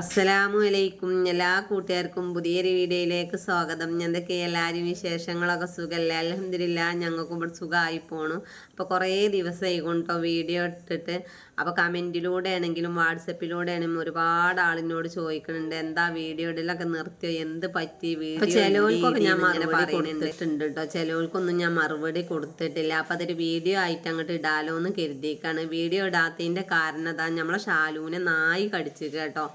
അസ്സലാമു അലൈക്കും എല്ലാ കൂട്ടുകാർക്കും പുതിയൊരു വീഡിയോയിലേക്ക് സ്വാഗതം. എന്തൊക്കെ എല്ലാവരും വിശേഷങ്ങളൊക്കെ സുഖമല്ല അലഹമില്ല ഞങ്ങൾക്കും ഇവിടെ സുഖമായി പോണു. അപ്പോൾ കുറേ ദിവസമായി കൊണ്ടോ വീഡിയോ ഇട്ടിട്ട്. അപ്പോൾ കമന്റിലൂടെ ആണെങ്കിലും വാട്സപ്പിലൂടെ ആണെങ്കിലും ഒരുപാട് ആളിനോട് ചോദിക്കുന്നുണ്ട് എന്താ വീഡിയോ ഇടലൊക്കെ നിർത്തിയോ? എന്ത് പറ്റി വീഡിയോ? ചിലവർക്കൊക്കെ ഞാൻ മറുപടി കൊടുത്തിട്ടുണ്ട് കേട്ടോ ചിലവർക്കൊന്നും ഞാൻ മറുപടി കൊടുത്തിട്ടില്ല. അപ്പോൾ അതൊരു വീഡിയോ ആയിട്ട് അങ്ങോട്ട് ഇടാലോ എന്ന് കരുതിയേക്കാണ് വീഡിയോ ഇടാത്തതിന്റെ കാരണം അതാ. നമ്മളെ ഷാലൂനെ നായി കടിച്ചു കേട്ടോ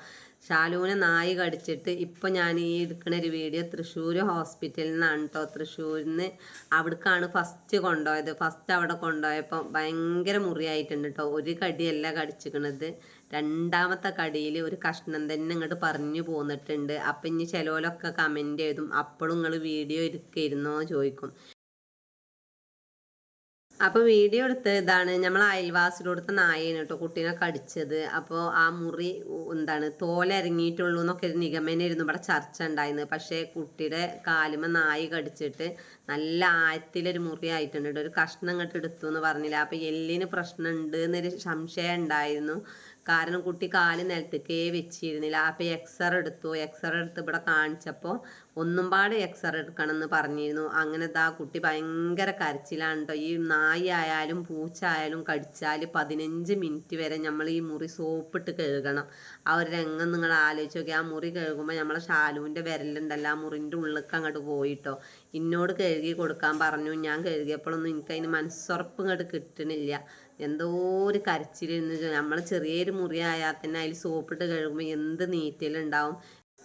ഷാലുവിനെ നായി കടിച്ചിട്ട് ഇപ്പം ഞാൻ ഈ എടുക്കുന്ന ഒരു വീഡിയോ തൃശ്ശൂർ ഹോസ്പിറ്റലിൽ നിന്നാണ് കേട്ടോ തൃശ്ശൂരിൽ നിന്ന് അവിടേക്കാണ് ഫസ്റ്റ് കൊണ്ടുപോയത് ഫസ്റ്റ് അവിടെ കൊണ്ടുപോയപ്പോൾ ഭയങ്കര മുറിയായിട്ടുണ്ട് കേട്ടോ ഒരു കടിയല്ല കടിച്ചിക്കണത്. രണ്ടാമത്തെ കടിയിൽ ഒരു കഷ്ണം തന്നെ ഇങ്ങോട്ട് പറഞ്ഞു പോന്നിട്ടുണ്ട്. അപ്പം ഇനി ചിലവരൊക്കെ കമന്റ് ചെയ്തും അപ്പോഴും നിങ്ങൾ വീഡിയോ എടുക്കായിരുന്നോ ചോദിക്കും. അപ്പോൾ വീഡിയോ എടുത്ത് ഇതാണ് നമ്മൾ അയൽവാസിയുടെ അടുത്ത നായേനെ കേട്ടോ കുട്ടീനെ കടിച്ചത്. അപ്പോൾ ആ മുറി എന്താണ് തോലിറങ്ങിയിട്ടുള്ളൂ എന്നൊക്കെ ഒരു നിഗമനായിരുന്നു ഇവിടെ ചർച്ച ഉണ്ടായിരുന്നു പക്ഷേ കുട്ടിയുടെ കാലുമ നായ് കടിച്ചിട്ട് നല്ല ആഴത്തിലൊരു മുറി ആയിട്ടുണ്ട് ഒരു കഷ്ണം ഇങ്ങോട്ട് എടുത്തു എന്ന് പറഞ്ഞില്ല. അപ്പോൾ എല്ലിന് പ്രശ്നം ഉണ്ട് എന്നൊരു സംശയം ഉണ്ടായിരുന്നു കാരണം കുട്ടി കാൽ നിലത്തേക്കേ വെച്ചിരുന്നില്ല. അപ്പോൾ എക്സർ എടുത്തു. എക്സർ എടുത്ത് ഇവിടെ കാണിച്ചപ്പോൾ ഒന്നും പാടെ എക്സർ എടുക്കണം എന്ന് പറഞ്ഞിരുന്നു. അങ്ങനെ ദാ കുട്ടി ഭയങ്കര കരച്ചിലാണ് കേട്ടോ ഈ നായി ആയാലും പൂച്ച ആയാലും കടിച്ചാൽ പതിനഞ്ച് മിനിറ്റ് വരെ നമ്മൾ ഈ മുറി സോപ്പിട്ട് കഴുകണം. ആ ഒരു രംഗം നിങ്ങൾ ആലോചിച്ച് നോക്കി. ആ മുറി കഴുകുമ്പോൾ നമ്മളെ ഷാലുവിന്റെ വിരലുണ്ടല്ലോ. ആ മുറിന്റെ ഉള്ളിലേക്ക് അങ്ങോട്ട് പോയിട്ടോ. ഇന്നോട് കഴുകി കൊടുക്കാൻ പറഞ്ഞു. ഞാൻ കഴുകിയപ്പോഴൊന്നും എനിക്കതിന് മനസ്സുറപ്പ് ഇങ്ങോട്ട് കിട്ടണില്ല. എന്തോ ഒരു കരച്ചിലിരുന്ന് നമ്മൾ ചെറിയൊരു മുറിയായാൽ തന്നെ അതിൽ സോപ്പിട്ട് കഴുകുമ്പോൾ എന്ത് നീറ്റലുണ്ടാവും.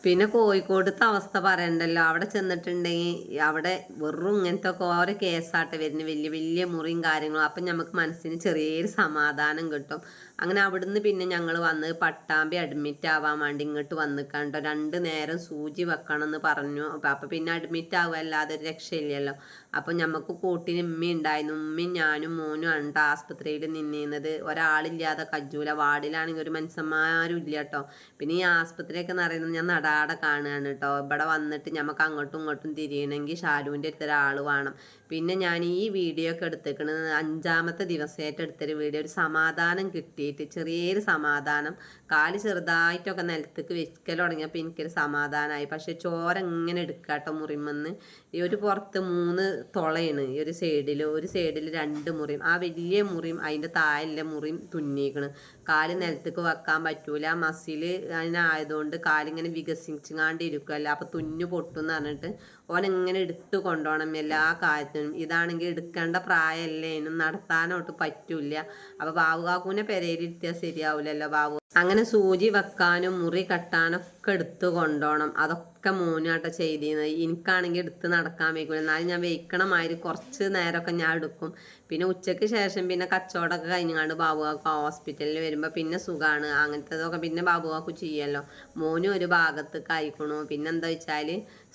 പിന്നെ കോഴിക്കോടത്തെ അവസ്ഥ പറയണ്ടല്ലോ. അവിടെ ചെന്നിട്ടുണ്ടെങ്കിൽ അവിടെ വെറും ഇങ്ങനത്തെ ഓരോ കേസാട്ടെ വരുന്നത് വലിയ വലിയ മുറിയും കാര്യങ്ങളും. അപ്പം നമുക്ക് മനസ്സിന് ചെറിയൊരു സമാധാനം കിട്ടും. അങ്ങനെ അവിടുന്ന് പിന്നെ ഞങ്ങൾ വന്ന് പട്ടാമ്പി അഡ്മിറ്റ് ആവാൻ വേണ്ടി ഇങ്ങോട്ട് വന്ന് കണ്ടോ രണ്ട് നേരം സൂചി വെക്കണം എന്ന് പറഞ്ഞു. അപ്പം പിന്നെ അഡ്മിറ്റ് ആവുക അല്ലാതെ ഒരു രക്ഷയില്ലല്ലോ. അപ്പം നമുക്ക് കൂട്ടിന് ഉമ്മ ഉണ്ടായിരുന്നു ഉമ്മയും ഞാനും മോനും ഉണ്ട് ആസ്പത്രിയിൽ നിന്നിരുന്നത്. ഒരാളില്ലാതെ കജ്ജൂല വാർഡിലാണെങ്കിൽ ഒരു മനുഷ്യന്മാരും ഇല്ല കേട്ടോ പിന്നെ ഈ ആസ്പത്രിയൊക്കെ എന്ന് പറയുന്നത് ഞാൻ നടാടെ കാണുകയാണ് കേട്ടോ. ഇവിടെ വന്നിട്ട് നമുക്ക് അങ്ങോട്ടും ഇങ്ങോട്ടും തിരിയണമെങ്കിൽ ഷാലുവിന്റെ അടുത്ത് ഒരാൾ വേണം. പിന്നെ ഞാൻ ഈ വീഡിയോ ഒക്കെ എടുത്തേക്കുന്നത് അഞ്ചാമത്തെ ദിവസമായിട്ട് എടുത്തൊരു വീഡിയോ ഒരു സമാധാനം കിട്ടിയിട്ട് ചെറിയൊരു സമാധാനം. കാൽ ചെറുതായിട്ടൊക്കെ നിലത്തേക്ക് വെക്കൽ തുടങ്ങിയപ്പോൾ എനിക്കൊരു സമാധാനമായി. പക്ഷേ ചോര ഇങ്ങനെ എടുക്കാട്ടോ മുറിമെന്ന്. ഈ ഒരു പുറത്ത് മൂന്ന് തുളയാണ്. ഈ ഒരു സൈഡിൽ ഒരു സൈഡിൽ രണ്ട് മുറിയും. ആ വലിയ മുറിയും അതിന്റെ താഴെ മുറിയും തുന്നിയേക്കണ്. കാൽ നിലത്തേക്ക് വെക്കാൻ പറ്റൂല. മസിൽ അതിനായതുകൊണ്ട് കാലിങ്ങനെ വികസിച്ചങ്ങാണ്ട് ഇരിക്കുമല്ലോ അപ്പോൾ തുന്നു പൊട്ടും എന്ന് പറഞ്ഞിട്ട് ഓൻ എങ്ങനെ എടുത്തു കൊണ്ടുപോകണം എല്ലാ കാര്യത്തിനും. ഇതാണെങ്കിൽ എടുക്കേണ്ട പ്രായമല്ലേ? ഇനും നടത്താനോട്ട് പറ്റൂല അപ്പോൾ ബാബുകാക്കൂനെ പെരയിലിരുത്തിയാൽ ശരിയാവില്ലല്ലോ ബാബു. അങ്ങനെ സൂചി വെക്കാനും മുറി കെട്ടാനൊക്കെ എടുത്തു കൊണ്ടോണം. അതൊക്കെ മോനാട്ടോ ചെയ്തിരുന്നത് എനിക്കാണെങ്കിൽ എടുത്ത് നടക്കാൻ വയ്ക്കില്ല എന്നാലും ഞാൻ വെയ്ക്കണമാതിരി കുറച്ച് നേരമൊക്കെ ഞാൻ എടുക്കും. പിന്നെ ഉച്ചയ്ക്ക് ശേഷം പിന്നെ കച്ചവടമൊക്കെ കഴിഞ്ഞാണ്ട് ബാബുകാക്ക് ഹോസ്പിറ്റലിൽ വരുമ്പോൾ പിന്നെ സുഖമാണ് അങ്ങനത്തതൊക്കെ പിന്നെ ബാബുകാക്ക് ചെയ്യല്ലോ. മോനും ഒരു ഭാഗത്ത് കഴിക്കണു പിന്നെ എന്താ വെച്ചാൽ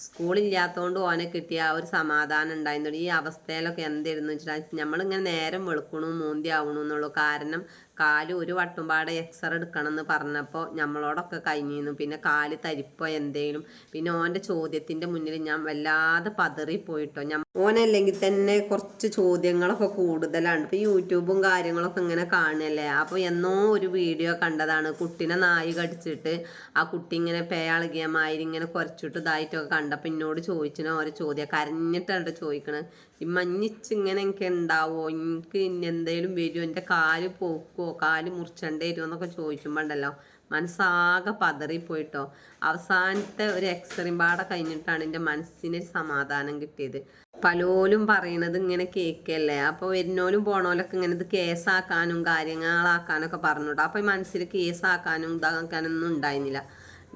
സ്കൂളില്ലാത്തതുകൊണ്ട് ഓനെ കിട്ടിയ ആ ഒരു സമാധാനം ഉണ്ടായിരുന്നു ഈ അവസ്ഥയിലൊക്കെ എന്തായിരുന്നു വെച്ചാൽ നമ്മളിങ്ങനെ നേരം വെളുക്കണു മൂന്തി ആവണു എന്നുള്ളൂ. കാരണം കാൽ ഒരു വട്ടുംപാടെ എക്സറ എടുക്കണം എന്ന് പറഞ്ഞപ്പോൾ നമ്മളോടൊക്കെ കഴിഞ്ഞിരുന്നു. പിന്നെ കാൽ തരിപ്പോ എന്തേലും. പിന്നെ ഓന്റെ ചോദ്യത്തിന്റെ മുന്നിൽ ഞാൻ വല്ലാതെ പതറി പോയിട്ടോ. ഞാൻ ഓനല്ലെങ്കിൽ തന്നെ കുറച്ച് ചോദ്യങ്ങളൊക്കെ കൂടുതലാണ്. ഇപ്പം യൂട്യൂബും കാര്യങ്ങളൊക്കെ ഇങ്ങനെ കാണുകയല്ലേ? അപ്പോൾ എന്നോ ഒരു വീഡിയോ കണ്ടതാണ്. കുട്ടീനെ നായി കടിച്ചിട്ട് ആ കുട്ടി ഇങ്ങനെ പേയാളുകിയ മാതിരി ഇങ്ങനെ കുറച്ചിട്ട് ഇതായിട്ടൊക്കെ കണ്ടപ്പോൾ എന്നോട് ചോദിച്ചിന് ഓരോ ചോദ്യം കരഞ്ഞിട്ടാണ് ചോദിക്കണത്. ഈ മഞ്ഞിച്ച് ഇങ്ങനെ എനിക്ക് ഉണ്ടാവുമോ എനിക്ക് എന്തേലും വരുമോ എന്റെ കാൽ പോക്കുമോ കാൽ മുറിച്ചണ്ടേ വരും എന്നൊക്കെ ചോദിക്കുമ്പോണ്ടല്ലോ. മനസ്സാകെ പതറിപ്പോയിട്ടോ അവസാനത്തെ ഒരു എക്സ്റേയും പാടെ കഴിഞ്ഞിട്ടാണ് എന്റെ മനസ്സിന് സമാധാനം കിട്ടിയത്. പലോലും പറയണത് ഇങ്ങനെ കേൾക്കല്ലേ അപ്പോൾ വരുന്നോലും പോണോലൊക്കെ ഇങ്ങനെ ഇത് കേസാക്കാനും കാര്യങ്ങളാക്കാനൊക്കെ പറഞ്ഞിട്ടോ. അപ്പോൾ ഈ മനസ്സിൽ കേസാക്കാനും ഇതാക്കാനൊന്നും ഉണ്ടായിരുന്നില്ല.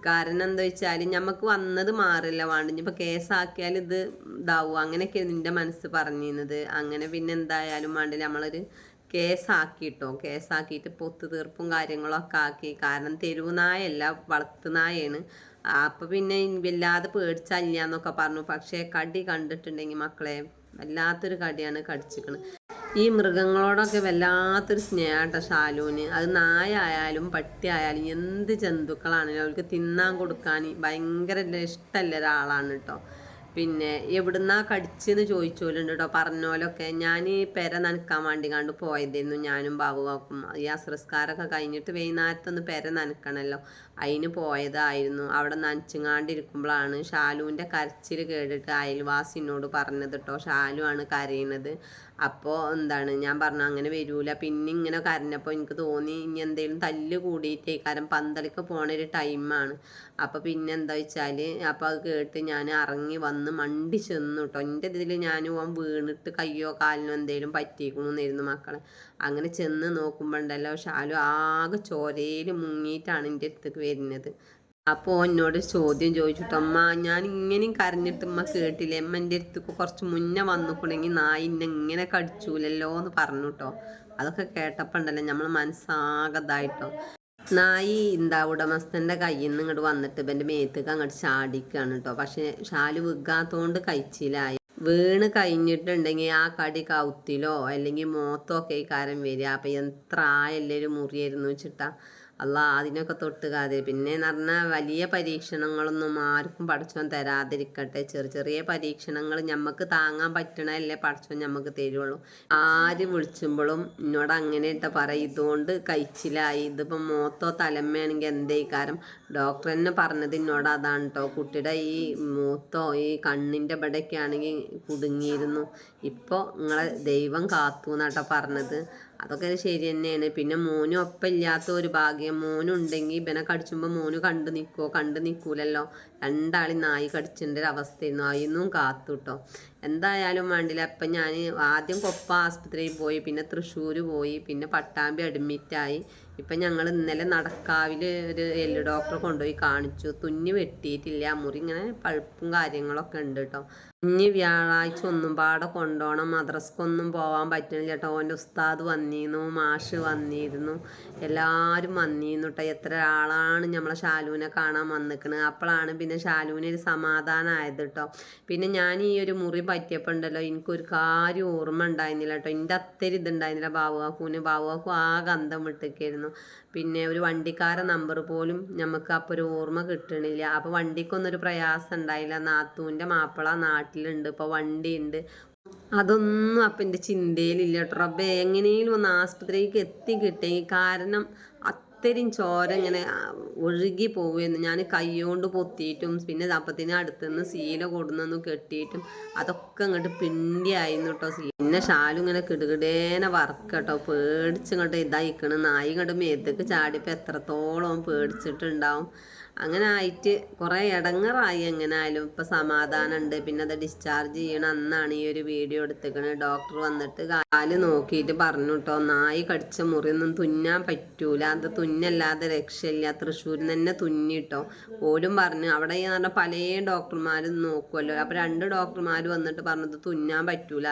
കാരണം എന്താ വെച്ചാൽ നമുക്ക് വന്നത് മാറില്ല വേണ്ട. ഇനിയിപ്പോൾ കേസാക്കിയാൽ ഇത് ഇതാവും. അങ്ങനെയൊക്കെയാണ് നിന്റെ മനസ്സ് പറഞ്ഞിരുന്നത്. അങ്ങനെ പിന്നെ എന്തായാലും വേണ്ടില്ല. നമ്മളൊരു കേസാക്കിട്ടോ. കേസാക്കിയിട്ട് ഇപ്പോൾ ഒത്തുതീർപ്പും കാര്യങ്ങളൊക്കെ ആക്കി. കാരണം തെരുവുനായല്ല വളർത്തുനായാണ് അപ്പം പിന്നെ വല്ലാതെ പേടിച്ചല്ല എന്നൊക്കെ പറഞ്ഞു. പക്ഷേ കടി കണ്ടിട്ടുണ്ടെങ്കിൽ മക്കളെ വല്ലാത്തൊരു കടിയാണ് കടിച്ചിരിക്കുന്നത് ഈ മൃഗങ്ങളോടൊക്കെ വല്ലാത്തൊരു സ്നേഹട്ടോ ഷാലൂന് അത് നായ ആയാലും പട്ടി ആയാലും എന്ത് ജന്തുക്കളാണെങ്കിലും അവർക്ക് തിന്നാൻ കൊടുക്കാൻ ഭയങ്കര ഇഷ്ടമല്ല ഒരാളാണ് കേട്ടോ പിന്നെ എവിടുന്നാ കടിച്ചെന്ന് ചോദിച്ചോലുണ്ട് കേട്ടോ പറഞ്ഞോലൊക്കെ. ഞാൻ ഈ പെര നനക്കാൻ വേണ്ടി കണ്ട് പോയതായിരുന്നു ഞാനും ബാബുവാക്കും ഈ അസ്രസ്കാരമൊക്കെ കഴിഞ്ഞിട്ട് വൈകുന്നേരത്തൊന്ന് പെര നനക്കണല്ലോ. അതിന് പോയതായിരുന്നു. അവിടെ നനച്ചുങ്ങാണ്ടിരിക്കുമ്പോഴാണ് ഷാലുവിന്റെ കരച്ചിൽ കേട്ടിട്ട് അയൽവാസിനോട് പറഞ്ഞത് കേട്ടോ ആണ് കരയുന്നത് അപ്പോൾ എന്താണ് ഞാൻ പറഞ്ഞു അങ്ങനെ വരൂല. പിന്നെ ഇങ്ങനെ കരഞ്ഞപ്പോൾ എനിക്ക് തോന്നി ഇനി എന്തെങ്കിലും തല്ല് കൂടിയിട്ടേ കാരണം പന്തളിക്ക് പോണ ഒരു ടൈമാണ്. അപ്പോൾ പിന്നെ എന്താ വെച്ചാൽ അപ്പോൾ അത് കേട്ട് ഞാൻ ഇറങ്ങി വന്ന് മണ്ടി ചെന്നു കേട്ടോ എന്റെ ഇതിൽ ഞാൻ ഓൻ വീണിട്ട് കയ്യോ കാലിനോ എന്തെങ്കിലും പറ്റിക്കണമെന്നായിരുന്നു മക്കളെ. അങ്ങനെ ചെന്ന് നോക്കുമ്പോണ്ടല്ലോ ഷാലു ആകെ ചോരയിൽ മുങ്ങിയിട്ടാണ് എന്റെ അടുത്തേക്ക് വരുന്നത്. അപ്പോൾ എന്നോട് ചോദ്യം ചോദിച്ചിട്ട് അമ്മ ഞാൻ ഇങ്ങനെയും കരഞ്ഞിട്ട് അമ്മ കേട്ടില്ല? അമ്മ എന്റെ കുറച്ച് മുന്നേ വന്നിട്ടുണ്ടെങ്കിൽ നായി എന്നെ ഇങ്ങനെ കടിച്ചൂലല്ലോ എന്ന് പറഞ്ഞു കേട്ടോ അതൊക്കെ കേട്ടപ്പോൾ ഉണ്ടല്ലോ നമ്മൾ മനസ്സാകതായിട്ടോ നായി എന്താ ഉടമസ്ഥന്റെ കയ്യിൽ നിന്ന് ഇങ്ങോട്ട് വന്നിട്ട് ഇവന്റെ മേത്തേക്ക് അങ്ങോട്ട് ചാടിക്കുകയാണ് കേട്ടോ പക്ഷെ ഷാൽ വീക്കാത്തതുകൊണ്ട് കഴിച്ചിലായി വീണ് കഴിഞ്ഞിട്ടുണ്ടെങ്കിൽ ആ കടി കൗത്തിലോ അല്ലെങ്കിൽ മോത്തോ ഒക്കെ ഈ കാരം വരിക. അപ്പം എത്ര ആയല്ലേ ഒരു മുറിയായിരുന്നു വെച്ചിട്ടാ. അല്ല അതിനൊക്കെ തൊട്ടുകാതെ പിന്നെ എന്ന് പറഞ്ഞാൽ വലിയ പരീക്ഷണങ്ങളൊന്നും ആർക്കും പഠിച്ചോൻ തരാതിരിക്കട്ടെ. ചെറിയ ചെറിയ പരീക്ഷണങ്ങൾ ഞമ്മക്ക് താങ്ങാൻ പറ്റണല്ലേ പഠിച്ചോൻ ഞമ്മക്ക് തരുള്ളൂ. ആര് വിളിച്ചുമ്പോഴും എന്നോട് അങ്ങനെ ഇട്ട പറയും ഇതുകൊണ്ട് കഴിച്ചിലായി. ഇതിപ്പോൾ മോത്തോ തലമ്മയാണെങ്കിൽ എന്തേ കാരം ഡോക്ടർ തന്നെ പറഞ്ഞത് എന്നോട് അതാണ് കേട്ടോ കുട്ടിയുടെ ഈ മൂത്തോ ഈ കണ്ണിന്റെ ഇവിടെയൊക്കെ ആണെങ്കിൽ കുടുങ്ങിയിരുന്നു. ഇപ്പോൾ നിങ്ങളെ ദൈവം കാത്തു എന്നാട്ടോ പറഞ്ഞത്. അതൊക്കെ ശരി തന്നെയാണ്. പിന്നെ മോനും ഒപ്പം ഇല്ലാത്ത ഒരു ഭാഗ്യം. മോനുണ്ടെങ്കിൽ ഇവനെ കടിച്ചുമ്പോൾ മോന് കണ്ടു നിൽക്കുമോ കണ്ടു നിൽക്കൂലല്ലോ രണ്ടാളി നായി കടിച്ചിന്റെ അവസ്ഥയായിരുന്നു അതിന്നും കാത്തു കേട്ടോ എന്തായാലും വേണ്ടില്ല. അപ്പം ഞാൻ ആദ്യം കൊപ്പ ആസ്പത്രിയിൽ പോയി പിന്നെ തൃശ്ശൂർ പോയി പിന്നെ പട്ടാമ്പി അഡ്മിറ്റായി ഇപ്പം ഞങ്ങൾ ഇന്നലെ നടക്കാവിൽ ഒരു എല്ല് ഡോക്ടറെ കൊണ്ടുപോയി കാണിച്ചു. തുന്നി വെട്ടിയിട്ടില്ല. മുറി ഇങ്ങനെ പഴുപ്പും കാര്യങ്ങളൊക്കെ ഉണ്ട് കേട്ടോ ഇനി വ്യാഴാഴ്ച ഒന്നും പാടെ കൊണ്ടുപോകണം മദ്രസ്ക്കൊന്നും പോകാൻ പറ്റണില്ല കേട്ടോ ഓന്റെ ഉസ്താദ് വന്നിരുന്നു മാഷ് വന്നിരുന്നു. എല്ലാവരും വന്നിരുന്നു കേട്ടോ എത്ര ആളാണ് നമ്മളെ ഷാലുവിനെ കാണാൻ വന്നിക്കണ്? അപ്പോഴാണ് പിന്നെ ഷാലുവിന് ഒരു സമാധാനമായത് കേട്ടോ പിന്നെ ഞാൻ ഈ ഒരു മുറി പറ്റിയപ്പോൾ ഉണ്ടല്ലോ എനിക്കൊരു കാര്യം ഓർമ്മ ഉണ്ടായിരുന്നില്ല കേട്ടോ എന്റെ അത്തരി ഇതുണ്ടായിരുന്നില്ല ബാബുവാക്കൂന് ബാബുവാക്കു ആ ഗന്ധം വിട്ടിക്കായിരുന്നു പിന്നെ ഒരു വണ്ടിക്കാരെ നമ്പർ പോലും നമുക്ക് അപ്പോൾ ഒരു ഓർമ്മ കിട്ടണില്ല. അപ്പോൾ വണ്ടിക്കൊന്നൊരു പ്രയാസം ഉണ്ടായില്ല. നാത്തൂന്റെ മാപ്പിള നാട്ടിലുണ്ട്. ഇപ്പോൾ വണ്ടിയുണ്ട്. അതൊന്നും അപ്പം എന്റെ ചിന്തയിലില്ല കേട്ടോ റബ്ബേ എങ്ങനെയും ഒന്ന് ആസ്പത്രിക്ക് എത്തി കിട്ടി. കാരണം അത്രയും ചോര ഇങ്ങനെ ഒഴുകി പോവുമായിരുന്നു ഞാൻ കൈകൊണ്ട് പൊത്തിയിട്ടും പിന്നെ അപ്പത്തിന് അടുത്തുനിന്ന് സീല കൊടുന്നു കെട്ടിയിട്ടും അതൊക്കെ ഇങ്ങോട്ട് പിണ്ടിയായിരുന്നു കേട്ടോ സീ പിന്നെ ഷാലും ഇങ്ങനെ കിടുകിടേനെ വർക്ക് കേട്ടോ പേടിച്ചിങ്ങോട്ട് ഇതായിക്കണ്. നായി ഇങ്ങോട്ട് മേത്തേക്ക് ചാടിയപ്പോൾ എത്രത്തോളം പേടിച്ചിട്ടുണ്ടാവും. അങ്ങനെ ആയിട്ട് കുറേ ഇടങ്ങറായി എങ്ങനായാലും. ഇപ്പം സമാധാനം ഉണ്ട് പിന്നെ അത് ഡിസ്ചാർജ് ചെയ്യണ അന്നാണ് ഈ ഒരു വീഡിയോ എടുത്തേക്കണത് ഡോക്ടർ വന്നിട്ട് കാൽ നോക്കിയിട്ട് പറഞ്ഞു കേട്ടോ നായി കടിച്ച മുറിയൊന്നും തുന്നാൻ പറ്റൂല. അത് തുന്നല്ലാതെ രക്ഷയില്ല. തൃശ്ശൂരിൽ തന്നെ തുന്നിട്ടോ. ഓരും പറഞ്ഞു അവിടെ ഈ പറഞ്ഞ പല ഡോക്ടർമാരും നോക്കുമല്ലോ അപ്പോൾ രണ്ട് ഡോക്ടർമാർ വന്നിട്ട് പറഞ്ഞത് തുന്നാൻ പറ്റൂല.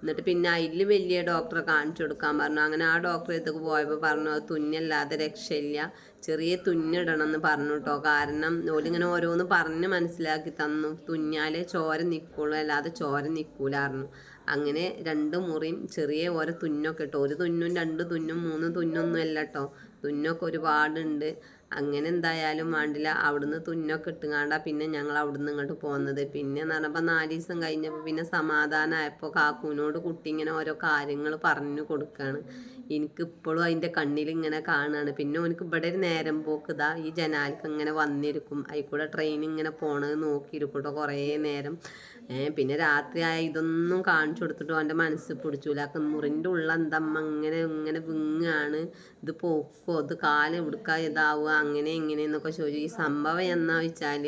എന്നിട്ട് പിന്നെ അതിൽ വലിയ ഡോക്ടറെ കാണിച്ചു കൊടുക്കാൻ പറഞ്ഞു. അങ്ങനെ ആ ഡോക്ടറെ അടുത്തേക്ക് പോയപ്പോൾ പറഞ്ഞു അത് തുന്നല്ലാതെ രക്ഷയില്ല. ചെറിയ തുന്നിടണം എന്ന് പറഞ്ഞു കേട്ടോ കാരണം ഓലിങ്ങനെ ഓരോന്ന് പറഞ്ഞ് മനസ്സിലാക്കി തന്നു. തുന്നാലേ ചോര നിൽക്കുള്ളൂ അല്ലാതെ ചോര നിൽക്കൂലായിരുന്നു അങ്ങനെ രണ്ട് മുറിയും ചെറിയ ഓരോ തുന്നൊക്കെ ഇട്ടോ. ഒരു തുന്നും രണ്ട് തുന്നും മൂന്ന് തുന്നൊന്നും അല്ല കേട്ടോ തുന്നൊക്കെ ഒരുപാടുണ്ട്. അങ്ങനെ എന്തായാലും വേണ്ടില്ല. അവിടുന്ന് തുന്നൊക്കെ ഇട്ടുകാണ്ടാ പിന്നെ ഞങ്ങൾ അവിടുന്ന് ഇങ്ങോട്ട് പോകുന്നത് പിന്നെ പറഞ്ഞപ്പോൾ നാല് ദിവസം കഴിഞ്ഞപ്പോൾ പിന്നെ സമാധാനമായപ്പോൾ കാക്കൂനോട് കുട്ടി ഇങ്ങനെ ഓരോ കാര്യങ്ങൾ പറഞ്ഞു കൊടുക്കുകയാണ് എനിക്കിപ്പോഴും അതിന്റെ കണ്ണിൽ ഇങ്ങനെ കാണുകയാണ് പിന്നെ ഓനക്ക് ഇവിടെ ഒരു നേരം പോക്ക് ഇതാ ഈ ജനാലിക്ക് ഇങ്ങനെ വന്നിരിക്കും. അതിൽ ട്രെയിൻ ഇങ്ങനെ പോണത് നോക്കിയിരിക്കട്ടോ കുറേ നേരം. പിന്നെ രാത്രി ആയ ഇതൊന്നും കാണിച്ചു കൊടുത്തിട്ട് അവന്റെ മനസ്സ് പിടിച്ചൂല. മുറിന്റെ ഉള്ള എന്തമ്മ ഇങ്ങനെ ഇങ്ങനെ വിങ്ങാണ്. ഇത് പോക്കോ ഇത് കാൽ ഇവിടുക്ക ഇതാവുക അങ്ങനെ ഇങ്ങനെ എന്നൊക്കെ ചോദിച്ചു. ഈ സംഭവം എന്നാ വെച്ചാൽ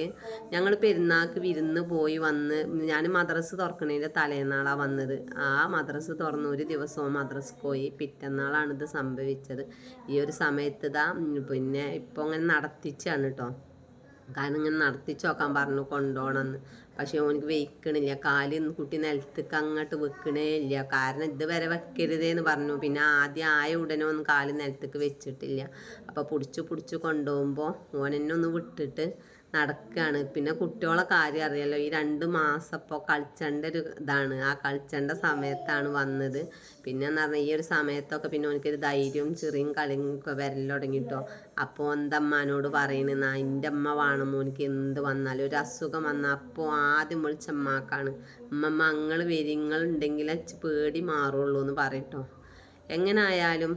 ഞങ്ങൾ പെരുന്നാൾക്ക് വിരുന്ന് പോയി വന്ന് ഞാൻ മദ്രസ് തുറക്കണതിന്റെ തലേന്നാളാണ് വന്നത്. ആ മദ്രസ് തുറന്ന് ഒരു ദിവസവും മദ്രസ് പോയി പിറ്റന്നാളാണ് ഇത് സംഭവിച്ചത്. ഈ ഒരു സമയത്ത് ഇതാ പിന്നെ ഇപ്പോൾ അങ്ങനെ നടത്തിച്ചാണ് കേട്ടോ കാരണം ഇങ്ങനെ നടത്തിച്ച് നോക്കാൻ പറഞ്ഞു കൊണ്ടുപോകണമെന്ന് പക്ഷേ ഓനിക്ക് വെയ്ക്കണില്ല. കാൽ കുട്ടി നിലത്തേക്ക് അങ്ങോട്ട് വെക്കണേ ഇല്ല. കാരണം ഇതുവരെ വെക്കരുതേന്ന് പറഞ്ഞു. പിന്നെ ആദ്യം ആയ ഉടനെ ഒന്ന് കാൽ നിലത്തേക്ക് വെച്ചിട്ടില്ല. അപ്പോൾ പിടിച്ച് പിടിച്ച് കൊണ്ടുപോകുമ്പോൾ ഓനെന്നെ ഒന്ന് വിട്ടിട്ട് നടക്കുകയാണ് പിന്നെ കുട്ടികളെ കാര്യം അറിയാലോ. ഈ രണ്ട് മാസം ഇപ്പോൾ കളിച്ചേണ്ട ഒരു ഇതാണ്. ആ കളിച്ചേണ്ട സമയത്താണ് വന്നത്. പിന്നെ എന്ന് പറഞ്ഞാൽ ഈ ഒരു സമയത്തൊക്കെ പിന്നെ എനിക്കൊരു ധൈര്യവും ചെറിയും കളിയും ഒക്കെ വരൽ തുടങ്ങിട്ടോ. അപ്പോൾ എന്റെ അമ്മാനോട് പറയണെന്നാ എന്റെ അമ്മ വേണം മോനിക്ക് എന്ത് വന്നാലും ഒരു അസുഖം വന്നാൽ അപ്പോൾ ആദ്യം വിളിച്ച അമ്മാക്കാണ് അമ്മമ്മ അങ്ങൾ വരിങ്ങളുണ്ടെങ്കിൽ പേടി മാറുള്ളൂ എന്ന് പറയട്ടോ. എങ്ങനെ ആയാലും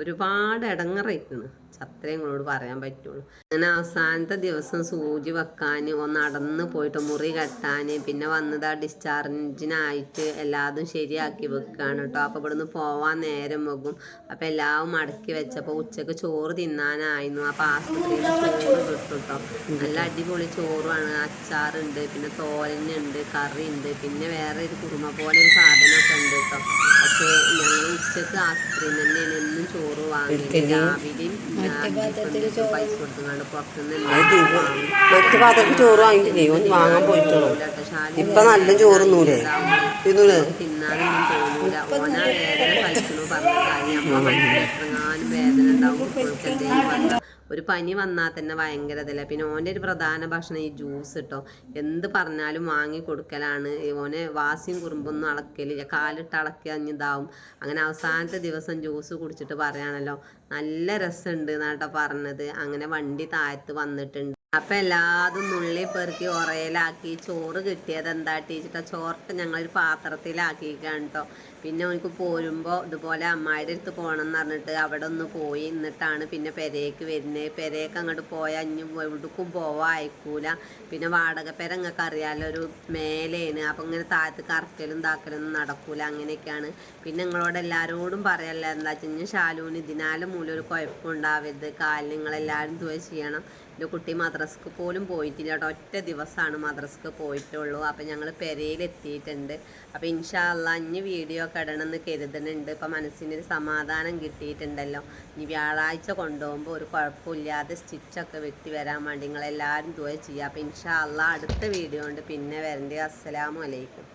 ഒരുപാട് ഇടങ്ങറായിക്കണ് അത്രേ നിങ്ങളോട് പറയാൻ പറ്റുള്ളൂ. അങ്ങനെ അവസാനത്തെ ദിവസം സൂചി വെക്കാൻ ഒന്ന് നടന്ന് പോയിട്ട് മുറി കെട്ടാൻ പിന്നെ വന്നത് ആ ഡിസ്ചാർജിനായിട്ട് എല്ലാതും ശരിയാക്കി വെക്കുകയാണ് കേട്ടോ അപ്പോൾ ഇവിടുന്ന് പോവാൻ നേരം വെക്കും അപ്പോൾ എല്ലാം മടക്കി വെച്ചപ്പോൾ ഉച്ചയ്ക്ക് ചോറ് തിന്നാനായിരുന്നു. അപ്പോൾ ആസ്പത്രിയിൽ ചോറ് കിട്ടും കേട്ടോ നല്ല അടിപൊളി ചോറുമാണ്. അച്ചാറുണ്ട് പിന്നെ തോരനുണ്ട് കറി ഉണ്ട് പിന്നെ വേറെ ഒരു കുറുമ പോലെ ഒരു സാധനമൊക്കെ ഉണ്ട്. പക്ഷേ ഞങ്ങൾ ഉച്ചയ്ക്ക് ആശുപത്രിയിൽ തന്നെയാണ് എന്നും ചോറ് വാങ്ങി രാവിലെയും പൈസ കൊടുത്തുകൊണ്ട് പുറത്തുനിന്ന് മറ്റു പാത്രത്തിൽ ചോറ് വാങ്ങിയിട്ടില്ലേ? ഒന്ന് വാങ്ങാൻ പോയിട്ടുള്ളൂ. ഇപ്പൊ നല്ല ചോറുന്നൂലേ തിന്നൂലേ? തിന്നാനൊന്നും തോന്നൂല. ഓനാ വേദന കഴിക്കണു പറഞ്ഞ കാര്യം. വേദന ഉണ്ടാവും ഒരു പനി വന്നാൽ തന്നെ ഭയങ്കര ഇതല്ല. പിന്നെ ഓന്റെ ഒരു പ്രധാന ഭക്ഷണം ഈ ജ്യൂസ് കേട്ടോ എന്ത് പറഞ്ഞാലും വാങ്ങി കൊടുക്കലാണ്. ഓനെ വാസിയും കുറുമ്പൊന്നും അളക്കലില്ല കാലിട്ട് അളക്കി അഞ്ഞിതാവും അങ്ങനെ അവസാനത്തെ ദിവസം ജ്യൂസ് കുടിച്ചിട്ട് പറയാണല്ലോ. നല്ല രസമുണ്ട് എന്നാട്ടോ പറഞ്ഞത്. അങ്ങനെ വണ്ടി താഴത്ത് വന്നിട്ടുണ്ട്. അപ്പൊ എല്ലാതും നുള്ളി പെറുക്കി ഉറയിലാക്കി ചോറ് കിട്ടിയത് എന്താ ടീച്ചിട്ട ചോറിട്ട് ഞങ്ങളൊരു പാത്രത്തിലാക്കിയിരിക്കുകയാണ് കേട്ടോ പിന്നെ എനിക്ക് പോരുമ്പോൾ ഇതുപോലെ അമ്മായിയുടെ അടുത്ത് പോകണം എന്ന് പറഞ്ഞിട്ട് അവിടെ ഒന്ന് പോയി എന്നിട്ടാണ് പിന്നെ പെരേക്ക് വരുന്നത് പെരേക്ക് അങ്ങോട്ട് പോയാൽ ഇനി എവിടേക്കും പോവാൻ അയക്കൂല. പിന്നെ വാടക പെര നിങ്ങൾക്ക് അറിയാമല്ലോ ഒരു മേലെയാണ്. അപ്പം ഇങ്ങനെ താഴത്ത് കറക്കലും താക്കലൊന്നും നടക്കൂല. അങ്ങനെയൊക്കെയാണ്. പിന്നെ നിങ്ങളോട് എല്ലാവരോടും പറയല്ല എന്താ വെച്ചാൽ ശാലുവിന് ഇതിനാലും മൂലം ഒരു കുഴപ്പമുണ്ടാവരുത് കാലിൽ നിങ്ങളെല്ലാവരും തുക ചെയ്യണം. എന്റെ കുട്ടി മദ്രസ്ക്ക് പോലും പോയിട്ടില്ല കേട്ടോ. ഒറ്റ ദിവസമാണ് മദ്രസ്ക്ക് പോയിട്ടുള്ളൂ. അപ്പം ഞങ്ങൾ പെരയിലെത്തിയിട്ടുണ്ട്. അപ്പം ഇൻഷാല്ല ഇനി വീഡിയോ ഒക്കെ ഇടണമെന്ന് കരുതുന്നുണ്ട്. ഇപ്പം മനസ്സിനൊരു സമാധാനം കിട്ടിയിട്ടുണ്ടല്ലോ. ഇനി വ്യാഴാഴ്ച കൊണ്ടുപോകുമ്പോൾ ഒരു കുഴപ്പമില്ലാതെ സ്റ്റിച്ചൊക്കെ വെട്ടി വരാൻ വേണ്ടി നിങ്ങളെല്ലാവരും ദുവ ചെയ്യുക അപ്പം ഇൻഷാല്ല അടുത്ത വീഡിയോ ഉണ്ട്. പിന്നെ വരണ്ടേ. അസ്സലാമു അലൈക്കും.